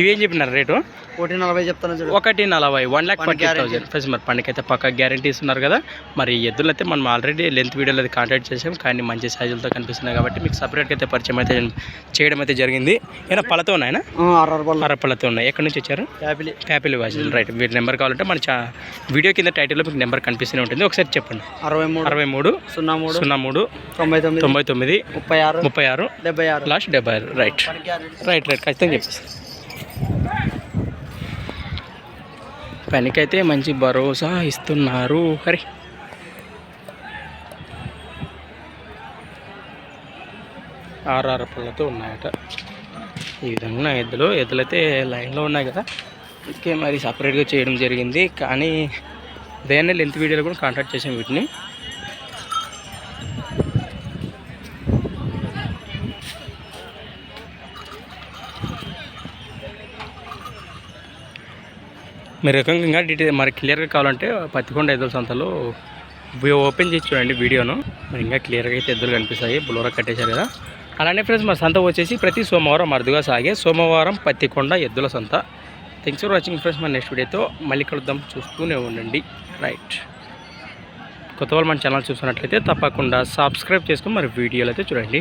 ఇవి ఏం చెప్పినారు రేటు? ఒకటి నలభై చెప్తాను ఒకటి నలభై one lakh forty. Thousand friends మరి పండుగ పక్క గ్యారంటీ ఇస్తున్నారు కదా. మరి ఎద్దులు అయితే మనం ఆల్రెడీ లెంత్ వీడియోలో అయితే కాంటాక్ట్ చేసాం కానీ మంచి సైజులతో కనిపిస్తున్నాయి కాబట్టి మీకు సపరేట్గా అయితే పరిచయం అయితే చేయడం అయితే జరిగింది. ఏమైనా పళ్ళతో ఉన్నాయన రూపాయలు అర పళ్ళతో ఉన్నాయి. ఎక్కడి నుంచి వచ్చారు? యాపిల్. హ్యాపీలు వాసిల్. రైట్ వీటి నెంబర్ కావాలంటే మన చా వీడియో కింద టైటిల్లో మీకు నెంబర్ కనిపిస్తూనే ఉంటుంది. ఒకసారి చెప్పండి. అరవై మూడు. అరవై మూడు సున్నా మూడు. సున్నా మూడు తొంభై తొమ్మిది. తొంభై తొమ్మిది ముప్పై ఆరు. ముప్పై ఆరు డెబ్బై ఆరు. లాస్ట్ డెబ్బై ఆరు. రైట్ రైట్ రైట్ ఖచ్చితంగా చెప్పేసి పనికైతే మంచి భరోసా ఇస్తున్నారు. హరి. ఆర్ఆర్ పళ్ళతో ఉన్నాయట. ఈ విధంగా ఉన్న ఎద్దులు ఎద్దులైతే లైన్లో ఉన్నాయి కదా. అందుకే మరి సపరేట్గా చేయడం జరిగింది. కానీ దేన్ని లెంత్ వీడియోలో కూడా కాంటాక్ట్ చేసాం వీటిని. మీరు ఇంకా డీటెయిల్ మరి క్లియర్గా కావాలంటే పత్తికొండ ఎద్దుల సంతలో ఓపెన్ చేసి చూడండి వీడియోను. మరి ఇంకా క్లియర్గా అయితే ఎద్దులు కనిపిస్తాయి. బులోరా కట్టేశారు కదా. అలానే ఫ్రెండ్స్ మా సంత వచ్చేసి ప్రతి సోమవారం అరుదుగా సాగే సోమవారం పత్తికొండ ఎద్దుల సంత. థ్యాంక్స్ ఫర్ వాచింగ్ ఫ్రెండ్స్ మన నెక్స్ట్ వీడియోతో మళ్ళీ కలుద్దాం. చూస్తూనే ఉండండి. రైట్ కొత్త వాళ్ళు మన ఛానల్ చూస్తున్నట్లయితే తప్పకుండా సబ్స్క్రైబ్ చేసుకుని మరి వీడియోలు అయితే చూడండి.